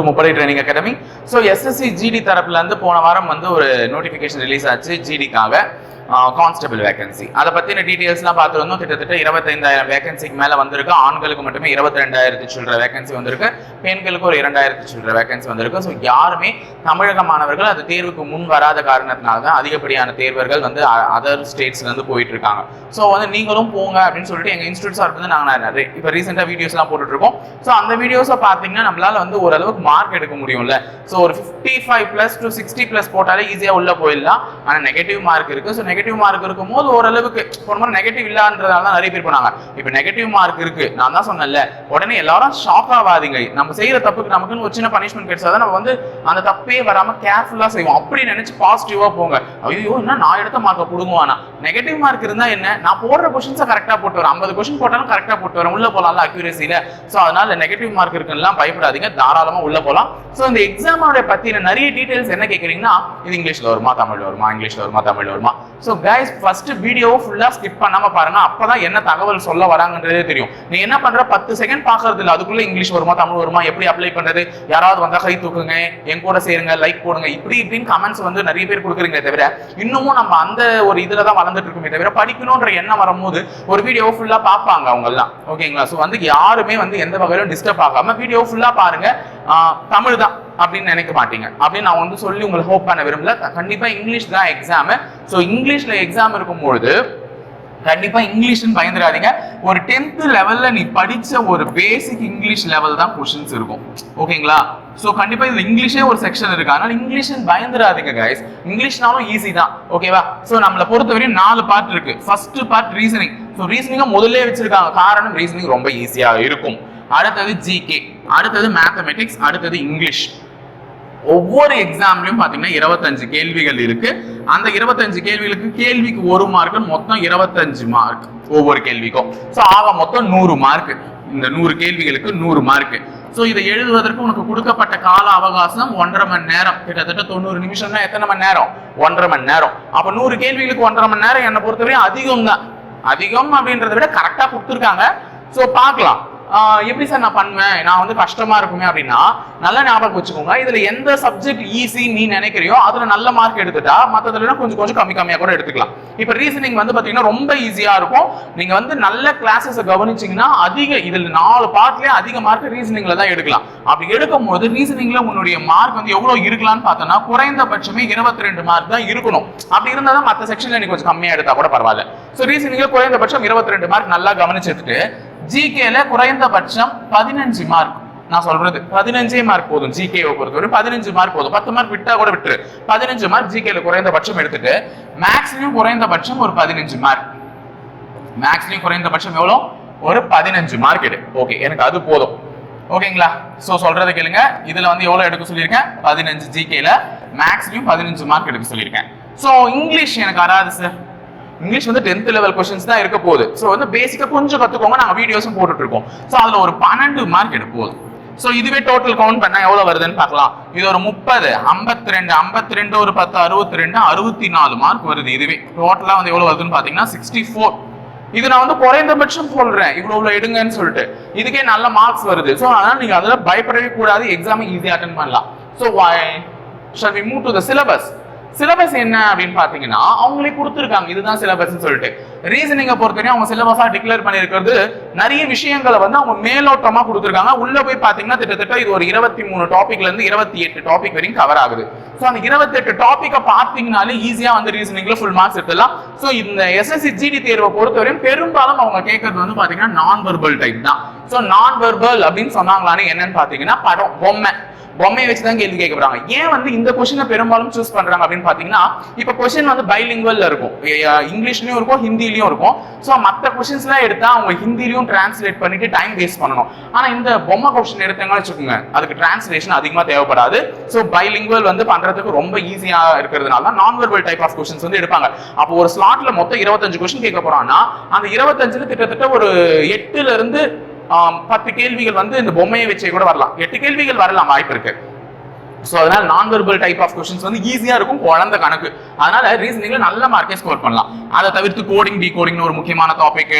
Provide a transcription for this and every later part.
To முப்படை training academy so SSC GD தரப்புல இருந்து போன வாரம் வந்து ஒரு நோட்டிஃபிகேஷன் ரிலீஸ் ஆச்சு ஜிடிக்காக கான்ஸ்டபிள் வேகன்சி அதை பற்றின டீட்டெயில்ஸ்லாம் பார்த்து வந்தோம் கிட்டத்தட்ட இருபத்தைந்தாயிரம் வேகன்சிக்கு மேலே வந்திருக்கு. ஆண்களுக்கு மட்டுமே இருபத்தி ரெண்டாயிரத்து சில்லற வேகன்சி வந்திருக்கு. பெண்களுக்கு ஒரு இரண்டாயிரத்து சில்லற வேகன்சி வந்திருக்கு. ஸோ யாருமே தமிழக மாணவர்கள் அது தேர்வுக்கு முன் வராத காரணத்தினால தான் அதிகப்படியான தேர்வர்கள் வந்து அதர் ஸ்டேட்ஸ்லேருந்து போயிட்டு இருக்காங்க. ஸோ வந்து நீங்களும் போங்க அப்படின்னு சொல்லிட்டு எங்கள் இன்ஸ்டியூட் சார்பு வந்து நாங்கள் நிறைய இப்போ ரீசெண்டாக வீடியோஸ்லாம் போட்டுட்ருக்கோம். ஸோ அந்த வீடியோஸை பார்த்தீங்கன்னா நம்மளால் வந்து ஓரளவுக்கு மார்க் எடுக்க முடியும்ல. ஸோ ஒரு fifty five plus to sixty plus போட்டாலே ஈஸியாக உள்ளே போயிடலாம். ஆனால் நெகட்டிவ் மார்க் இருக்குது ஸோ நெகட்டிவ் நெகட்டிவ் மார்க் இருக்கும்போது ஓரளவுக்கு ஒரு மாதிரி நெகட்டிவ் இல்லான்றதால தான் நிறைய பேர் போனாங்க. இப்போ நெகட்டிவ் மார்க் இருக்கு. நான் தான் சொன்னேன்ல உடனே எல்லாரும் ஷாக் ஆகாதீங்க நம்ம செய்யற தப்புக்கு நமக்குன்னு ஒரு சின்ன பனிஷ்மெண்ட் கிடைச்சாதான் நம்ம வந்து அந்த தப்பே வராம கேர்ஃபுல்லா செய்வோம். அப்படி நினைச்சு பாசிட்டிவா போங்க. ஐயோ என்ன நான் எடுத்த மார்க்கை கொடுங்குவானா நெகட்டிவ் மார்க் இருந்தா என்ன? நான் போடுற கொஸ்டின்ஸை கரெக்டா போட்டு வரேன். ஐம்பது கொஸ்டின் போட்டாலும் கரெக்டா போட்டு வரேன். உள்ள போலாம்ல அக்யூரேசியில ஸோ அதனால நெகட்டிவ் மார்க் இருக்குன்னா பயப்படாதீங்க. தாராளமா உள்ள போலாம். ஸோ இந்த எக்ஸாமோட பத்தின நிறைய டீடைல்ஸ் என்ன கேட்குறீங்கன்னா இது இங்கிலீஷ்ல வருமா தமிழ்ல வருமா இங்கிலீஷ்ல வருமா தமிழ்ல வருமா? ஸோ ஸோ கைஸ் ஃபர்ஸ்ட் வீடியோவை ஃபுல்லாக ஸ்கிப் பண்ணாம பாருங்க. அப்பதான் என்ன தகவல் சொல்ல வராங்கன்றதே தெரியும். நீ என்ன பண்ணுற பத்து செகண்ட் பார்க்கறது இல்லை. அதுக்குள்ளே இங்கிலீஷ் வருமா தமிழ் வருமா? எப்படி அப்ளை பண்ணுறது யாராவது வந்தால் கை தூக்குங்க. என் கூட சேருங்க லைக் போடுங்க. இப்படி இப்படின்னு கமெண்ட்ஸ் வந்து நிறைய பேர் கொடுக்குறீங்க தவிர இன்னமும் நம்ம அந்த ஒரு இதுல தான் வளர்ந்துட்டு இருக்கோமே தவிர படிக்கணுன்ற எண்ணம் வரும்போது ஒரு வீடியோவை ஃபுல்லாக பார்ப்பாங்க அவங்கெல்லாம். ஓகேங்களா ஸோ வந்து யாருமே வந்து எந்த வகையிலும் டிஸ்டர்ப் ஆகாம வீடியோ ஃபுல்லாக பாருங்க. தமிழ் தான் அப்படின்னு நினைக்க மாட்டீங்க. அப்படின்னு நான் வந்து சொல்லி உங்களை ஹோப் பண்ண விரும்பல. கண்டிப்பா இங்கிலீஷ் தான் எக்ஸாம் ஸோ இங்கிலீஷ்ல எக்ஸாம் இருக்கும்பொழுது கண்டிப்பா இங்கிலீஷ்னு பயந்துடாதீங்க. ஒரு டென்த் லெவல்ல நீ படிச்ச ஒரு பேசிக் இங்கிலீஷ் லெவல் தான் கொஷின்ஸ் இருக்கும். ஓகேங்களா? ஸோ கண்டிப்பா இது இங்கிலீஷே ஒரு செக்ஷன் இருக்கு. அதனால இங்கிலீஷ்னு பயந்துடாதீங்க கைஸ் இங்கிலீஷ்னாலும் ஈஸி தான். ஓகேவா ஸோ நம்மளை பொறுத்தவரையும் நாலு பார்ட் இருக்கு. ஃபர்ஸ்ட் பார்ட் ரீசனிங் ஸோ ரீசனிங்காக முதல்ல வச்சிருக்காங்க. காரணம் ரீசனிங் ரொம்ப ஈஸியாக இருக்கும். அடுத்தது ஜிகே அடுத்தது மேத்தமெட்டிக்ஸ் அடுத்தது இங்கிலீஷ் ஒவ்வொரு எக்ஸாம்லயும் பாத்தீங்கன்னா இருபத்தஞ்சு கேள்விகள் இருக்கு. அந்த இருபத்தஞ்சு கேள்விகளுக்கு கேள்விக்கு ஒரு மார்க் மொத்தம் இருபத்தஞ்சு மார்க் ஒவ்வொரு கேள்விக்கும். ஸோ ஆக மொத்தம் நூறு மார்க் இந்த நூறு கேள்விகளுக்கு நூறு மார்க் ஸோ இதை எழுதுவதற்கு உனக்கு கொடுக்கப்பட்ட கால அவகாசம் ஒன்றரை மணி நேரம். கிட்டத்தட்ட தொண்ணூறு நிமிஷம்னா எத்தனை மணி நேரம்? ஒன்றரை மணி நேரம். அப்போ நூறு கேள்விகளுக்கு ஒன்றரை மணி நேரம் என்னை பொறுத்தவரையும் அதிகம் தான் அதிகம் அப்படின்றத விட கரெக்டாக கொடுத்துருக்காங்க. ஸோ பார்க்கலாம். எப்படி சார் நான் பண்ணுவேன்? நான் வந்து கஷ்டமா இருக்குமே அப்படின்னா நல்லா ஞாபகம் வச்சுக்கோங்க. இதுல எந்த சப்ஜெக்ட் ஈஸி நீ நினைக்கிறியோ அதுல நல்ல மார்க் எடுத்துட்டா மத்ததுல கொஞ்சம் கொஞ்சம் கம்மி கம்மியா கூட எடுத்துக்கலாம். இப்ப ரீசனிங் வந்து பாத்தீங்கன்னா ரொம்ப ஈஸியா இருக்கும். நீங்க வந்து நல்ல கிளாஸஸ் கவனிச்சீங்கன்னா அதிக இதுல நாலு பார்ட்லயே அதிக மார்க் ரீசனிங்ல தான் எடுக்கலாம். அப்படி எடுக்கும் போது ரீசனிங்ல உன்னுடைய மார்க் வந்து எவ்வளவு இருக்கலாம்னு பார்த்தோம்னா குறைந்தபட்சமே இருபத்தி ரெண்டு மார்க் தான் இருக்கணும். அப்படி இருந்தா தான் மத்த செக்ஷன்ல நீ கொஞ்சம் கம்மியா எடுத்தா கூட பரவாயில்ல. ஸோ ரீசனிங்ல குறைந்தபட்சம் இருபத்தி ரெண்டு மார்க் நல்லா கவனிச்சு எடுத்துட்டு ஜிகேல குறைந்தபட்சம் பதினஞ்சு மார்க் நான் சொல்றது பதினஞ்சே மார்க் போதும் ஜிகேவை பொறுத்தவரை. பதினஞ்சு மார்க் போதும். பத்து மார்க் விட்டா கூட விட்டுரு. பதினஞ்சு மார்க் ஜிகேல குறைந்தபட்சம் எடுத்துட்டு மேக்ஸ்லயும் குறைந்தபட்சம் ஒரு பதினஞ்சு மார்க் மேக்ஸ்லயும் குறைந்தபட்சம் எவ்வளோ? ஒரு பதினஞ்சு மார்க் எடு. ஓகே எனக்கு அது போதும். ஓகேங்களா ஸோ சொல்றதை கேளுங்க. இதுல வந்து எவ்வளோ எடுக்க சொல்லியிருக்கேன்? பதினஞ்சு ஜிகேல மேக்ஸ்லயும் பதினஞ்சு மார்க் எடுக்க சொல்லியிருக்கேன். ஸோ இங்கிலீஷ் எனக்கு வராது சார் இங்கிலீஷ் வந்து டென்த் லெவல் கொஸ்டின்ஸ் தான் இருக்க போகுது. ஸோ வந்து பேசிக்காக கொஞ்சம் கற்றுக்கோங்க நாங்கள் வீடியோஸும் போட்டுட்டு இருக்கோம். ஸோ அதில் ஒரு பன்னெண்டு மார்க் எடுக்க ஸோ இதுவே டோட்டல் கவுண்ட் பண்ணால் எவ்வளோ வருதுன்னு பார்க்கலாம். இது ஒரு முப்பது ஐம்பத்தி ரெண்டு ஐம்பத்தி ரெண்டு ஒரு பத்து அறுபத்தி ரெண்டு அறுபத்தி நாலு மார்க் வருது இதுவே. டோட்டலாக வந்து எவ்வளோ வருதுன்னு பார்த்தீங்கன்னா சிக்ஸ்டி ஃபோர் இது நான் வந்து குறைந்தபட்சம் சொல்றேன். இவ்வளோ இவ்வளோ எடுங்கன்னு சொல்லிட்டு. இதுக்கே நல்ல மார்க்ஸ் வருது. ஸோ அதனால் நீங்கள் அதில் பயப்படவே கூடாது. எக்ஸாமை ஈஸியாக அட்டன் பண்ணலாம். So why shall we move to the syllabus syllabus என்ன அப்படின்னு பாத்தீங்கன்னா அவங்களே கொடுத்துருக்காங்க. இதுதான் சிலபஸ் சொல்லிட்டு. ரீசனிங்கை பொறுத்தவரையும் அவங்க சிலபஸா டிக்ளேர் பண்ணிருக்கிறது நிறைய விஷயங்களை வந்து அவங்க மேலோட்டமா கொடுத்துருக்காங்க. உள்ள போய் பாத்தீங்கன்னா கிட்டத்தட்ட இது ஒரு இருபத்தி மூணு டாபிக்ல இருந்து இருபத்தி எட்டு டாபிக் வரைக்கும் கவர் ஆகுது. ஸோ அந்த இருபத்தெட்டு டாப்பிக்கை பார்த்தீங்கனாலே ஈஸியா வந்து ரீசனிங்ல ஃபுல் மார்க்ஸ் எடுத்துடலாம். ஸோ இந்த எஸ்எஸ்சி ஜிடி தேர்வை பொறுத்தவரையும் பெரும்பாலும் அவங்க கேட்கறது வந்து பாத்தீங்கன்னா நான் வெர்பல் டைப் தான். ஸோ நான் வெர்பல் அப்படின்னு சொன்னாங்களான்னு என்னன்னு பாத்தீங்கன்னா படம் பொம்மை. பொம்மையை வச்சு தான் கேள்வி கேட்க போறாங்க ஏன் வந்து இந்த கொஸ்டினை பெரும்பாலும் சூஸ் பண்றாங்க அப்படின்னு பாத்தீங்கன்னா இப்ப கொஸ்டின் வந்து பைலிங்குவல்ல இருக்கும். இங்கிலீஷ்லயும் இருக்கும் ஹிந்திலயும் இருக்கும். சோ மத்த கொஸ்டின்ஸ் எல்லாம் எடுத்தா அவங்க ஹிந்திலயும் டிரான்ஸ்லேட் பண்ணிட்டு டைம் வேஸ்ட் பண்ணணும். ஆனா இந்த பொம்மை கொஸ்டின் எடுத்தாங்கன்னு வச்சுக்கோங்க அதுக்கு டிரான்ஸ்லேஷன் அதிகமா தேவைப்படாது. சோ பைலிங்குவல் வந்து பண்றதுக்கு ரொம்ப ஈஸியா இருக்கிறதுனால தான் நான் வெர்பல் டைப் ஆஃப் கொஸ்டின்ஸ் வந்து எடுப்பாங்க. அப்போ ஒரு ஸ்லாட்ல மொத்தம் இருபத்தஞ்சு கொஸ்டின் கேட்க போறான்னா அந்த இருபத்தஞ்சுல கிட்டத்தட்ட ஒரு எட்டுல இருந்து பத்து கேள்விகள் வந்து இந்த பொம்மையை வச்சே கூட வரலாம். எட்டு கேள்விகள் வரலாம் வாய்ப்பு இருக்கு. ஸோ அதனால நான் வெர்பல் டைப் ஆஃப் கொஸ்டின்ஸ் வந்து ஈஸியாக இருக்கும் குழந்த கணக்கு. அதனால ரீசனிங்ல நல்ல மார்க்கே ஸ்கோர் பண்ணலாம். அதை தவிர்த்து கோடிங் டி கோடிங்னு ஒரு முக்கியமான டாபிக்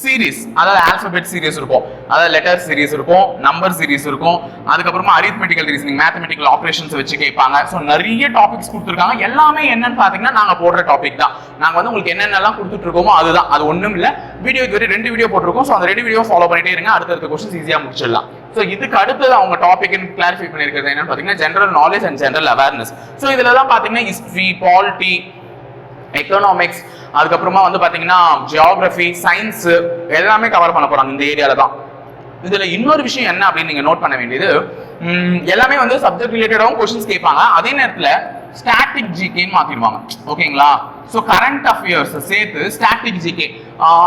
சீரிஸ் அதாவது ஆல்பபெட் சீரீஸ் இருக்கும். அதாவது லெட்டர் சீரீஸ் இருக்கும் நம்பர் சீரீஸ் இருக்கும். அதுக்கப்புறமா அரித்மெட்டிக்கல் ரீசனிங் மேத்தமெட்டிக்கல் ஆப்ரேஷன்ஸ் வச்சு கேட்பாங்க. ஸோ நிறைய டாபிக்ஸ் கொடுத்துருக்காங்க. எல்லாமே என்னன்னு பார்த்தீங்கன்னா நாங்கள் போடுற டாபிக் தான். நாங்கள் வந்து உங்களுக்கு என்னென்னலாம் கொடுத்துட்டு இருக்கோமோ அதுதான். அது ஒன்றும் இல்லை வீடியோ இதுவரை ரெண்டு வீடியோ போட்டிருக்கோம். ஸோ அந்த ரெண்டு வீடியோ ஃபாலோ பண்ணிட்டே இருங்க. அடுத்தடுத்த கொஸ்டின்ஸ் ஈஸியாக முடிச்சிடலாம். ஸோ இதுக்கு அடுத்தது அவங்க டாபிக் கிளாரிஃபை பண்ணியிருக்கிறது என்னன்னு பார்த்தீங்கன்னா general knowledge and general awareness so இதில் தான் பார்த்தீங்கன்னா ஹிஸ்ட்ரி பாலிட்டி எக்கனாமிக்ஸ் அதுக்கப்புறமா வந்து பார்த்தீங்கன்னா ஜியாகிரஃபி சயின்ஸ் எல்லாமே கவர் பண்ண போகிறாங்க இந்த ஏரியாவில் தான். இதில் இன்னொரு விஷயம் என்ன அப்படின்னு நீங்கள் நோட் பண்ண வேண்டியது எல்லாமே வந்து சப்ஜெக்ட் ரிலேட்டடாகவும் கொஷின்ஸ் கேட்பாங்க. அதே நேரத்தில் ஸ்டாட்டிக் ஜிகேன்னு மாற்றிடுவாங்க ஓகேங்களா ஸோ கரண்ட் அஃபேர்ஸ் சேர்த்து ஸ்டாட்டிக் ஜிகே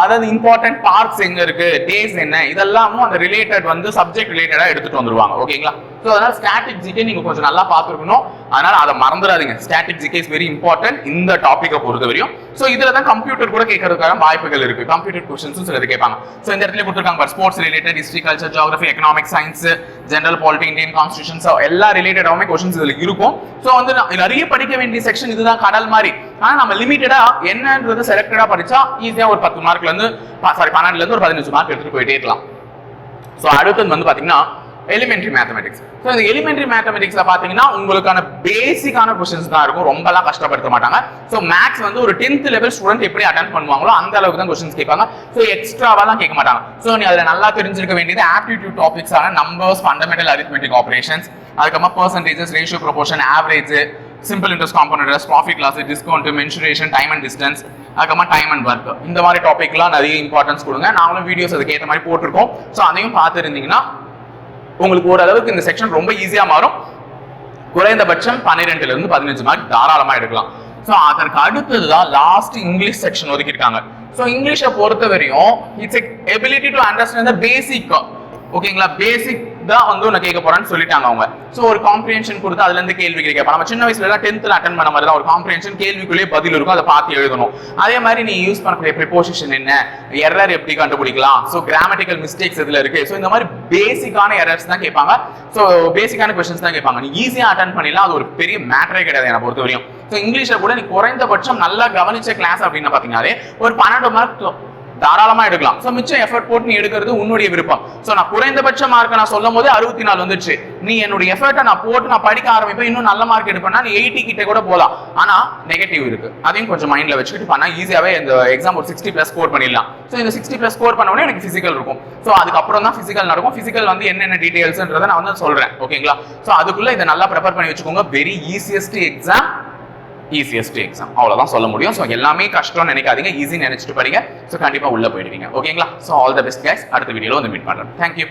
அதாவது இம்பார்ட்டன்ட் பார்ட்ஸ் எங்க இருக்கு டேஸ் என்ன இதெல்லாமும் அந்த ரிலேட்டட் வந்து சப்ஜெக்ட் ரிலேட்டடா எடுத்துட்டு வந்துருவாங்க ஓகேங்களா ஸோ அதனால ஸ்டாட்டிக் ஜிகே நீங்க கொஞ்சம் நல்லா பார்த்துருக்கணும். அதனால அதை மறந்துடாதீங்க. Static GK is very important இந்த டாப்பிக்கை பொறுத்த வரையும். ஸோ இதுல தான் கம்ப்யூட்டர் கூட கேட்கறதுக்கான வாய்ப்புகள் இருக்கு. கம்ப்யூட்டர் கொஸ்டின்ஸும் சிலது கேட்பாங்க. ஸோ இந்த இடத்துல கொடுத்துருக்காங்க sports related history culture geography economic science general polity Indian constitution எல்லா ரிலேட்டடாகவுமே கொஸ்டின்ஸ் இதுல இருக்கும். ஸோ வந்து நிறைய படிக்க வேண்டிய செக்ஷன் இதுதான் கடல் மாதிரி. ஆனால் நம்ம லிமிட்டடா என்னன்றது செலக்டடா படிச்சா ஈஸியா ஒரு பத்து மார்க்ல இருந்து சாரி பன்னெண்டுல இருந்து ஒரு பதினஞ்சு மார்க் எடுத்துட்டு போயிட்டே இருக்கலாம். ஸோ அடுத்தது வந்து பாத்தீங்கன்னா எலிமெண்ட்ரி மேத்தமெட்டிக்ஸ் ஸோ இந்த எலிமெண்ட்ரி மேத்தமெட்டிக்ஸ்ல பாத்தீங்கன்னா உங்களுக்கான பேசிக்கான கொஸ்டின்ஸ் தான் இருக்கும். ரொம்பலாம் கஷ்டப்படுத்த மாட்டாங்க. ஸோ மேக்ஸ் வந்து ஒரு டென்த் லெவல் ஸ்டூடெண்ட் எப்படி அட்டன் பண்ணுவாங்களோ அந்த அளவுக்கு தான் கொஸ்டின்ஸ் கேட்பாங்க. ஸோ எக்ஸ்ட்ராவெல்லாம் கேட்க மாட்டாங்க. ஸோ நீ அதில் நல்லா தெரிஞ்சிருக்க வேண்டியது ஆப்டிடியூட் டாபிக்ஸான நம்பர்ஸ் ஃபண்டமெண்டல் அரித்மெட்டிக் ஆப்ரேஷன்ஸ் அதுக்கப்புறமா percentages ratio proportion average simple interest compound profit loss discount mensuration time and distance அதுக்கப்புறமா டைம் அண்ட் ஒர்க் இந்த மாதிரி டாபிக்லாம் நிறைய இம்பார்ட்டன்ஸ் கொடுங்க. நாங்களும் வீடியோஸ் அதுக்கு ஏற்ற மாதிரி போட்டிருக்கோம். ஸோ அதையும் பார்த்துருந்தீங்கன்னா உங்களுக்கு ஓரளவுக்கு இந்த செக்ஷன் ரொம்ப ஈஸியாக மாறும். குறைந்தபட்சம் பன்னிரெண்டுல இருந்து பதினஞ்சு மார்க் தாராளமாக எடுக்கலாம். ஸோ அதற்கு அடுத்தது தான் லாஸ்ட் இங்கிலீஷ் செக்ஷன் ஒதுக்கியிருக்காங்க. ஸோ இங்கிலீஷை பொறுத்த வரையும் it's ability to understand the basic ஓகேங்களா? பேசிக் தான் வந்து உன்னை கேட்க போறான்னு சொல்லிட்டாங்க அவங்க. ஸோ ஒரு காம்ப்ரிஹென்ஷன் கொடுத்து அதுல இருந்து கேள்வி கேட்கலாம் நம்ம சின்ன வயசுல எல்லாம் டென்த்ல அட்டன் பண்ண மாதிரி தான் ஒரு காம்ப்ரிஹென்ஷன் கேள்விக்குள்ளேயே பதில் இருக்கும். அதை பார்த்து எழுதணும். அதே மாதிரி நீ யூஸ் பண்ணக்கூடிய ப்ரிப்போசிஷன் என்ன? எரர் எப்படி கண்டுபிடிக்கலாம்? ஸோ கிராமட்டிக்கல் மிஸ்டேக்ஸ் இதுல இருக்கு? ஸோ இந்த மாதிரி பேசிக்கான எரர்ஸ் தான் கேட்பாங்க. ஸோ பேசிக்கான கொஸ்டின்ஸ் தான் கேட்பாங்க. நீ ஈஸியாக அட்டன் பண்ணிடலாம். அது ஒரு பெரிய மேட்டரே கிடையாது என்னை பொறுத்த வரையும் ஸோ இங்கிலீஷில் கூட நீ குறைந்தபட்சம் நல்லா கவனிச்ச கிளாஸ் அப்படின்னு பார்த்தீங்கன்னாலே ஒரு பன்னெண்டு மார்க் தாராளமா எடுக்கலாம். ஸோ மிச்சம் எஃபர்ட் போட்டு நீ எடுக்கிறது உன்னுடைய விருப்பம். ஸோ நான் குறைந்தபட்ச மார்க் நான் சொல்லும் போது அறுபத்தி நாலு வந்துச்சு நீ என்னுடைய எஃபர்ட்டை நான் போட்டு நான் படிக்க ஆரம்பிப்பேன் இன்னும் நல்ல மார்க் எடுப்பேன்னா நீ எயிட்டி கிட்ட கூட போகலாம். ஆனா நெகட்டிவ் இருக்கு. அதையும் கொஞ்சம் மைண்ட்ல வச்சுக்கிட்டு பண்ணா ஈஸியாவே இந்த எக்ஸாம் ஒரு சிக்ஸ்டி பிளஸ் ஸ்கோர் பண்ணிடலாம். ஸோ இந்த சிக்ஸ்டி பிளஸ் ஸ்கோர் பண்ண உடனே எனக்கு பிசிக்கல் இருக்கும். ஸோ அதுக்கப்புறம் தான் பிசிக்கல் நடக்கும். பிசிக்கல் வந்து என்னென்ன டீடைல்ஸ்ன்றதை நான் வந்து சொல்றேன். ஓகேங்களா ஸோ அதுக்குள்ள இதை நல்லா ப்ரிப்பேர் பண்ணி வச்சுக்கோங்க. Very easiest exam easiest exam அவ்வளோதான் சொல்ல முடியும். ஸோ எல்லாமே கஷ்டம்னு நினைக்காதீங்க. ஈஸி நினைச்சிட்டு படிங்க. ஸோ கண்டிப்பாக உள்ளே போயிடுவீங்க. ஓகேங்களா so all the best guys அடுத்த வீடியோவில் வந்து மீட் பண்ணுறேன் தேங்க்யூ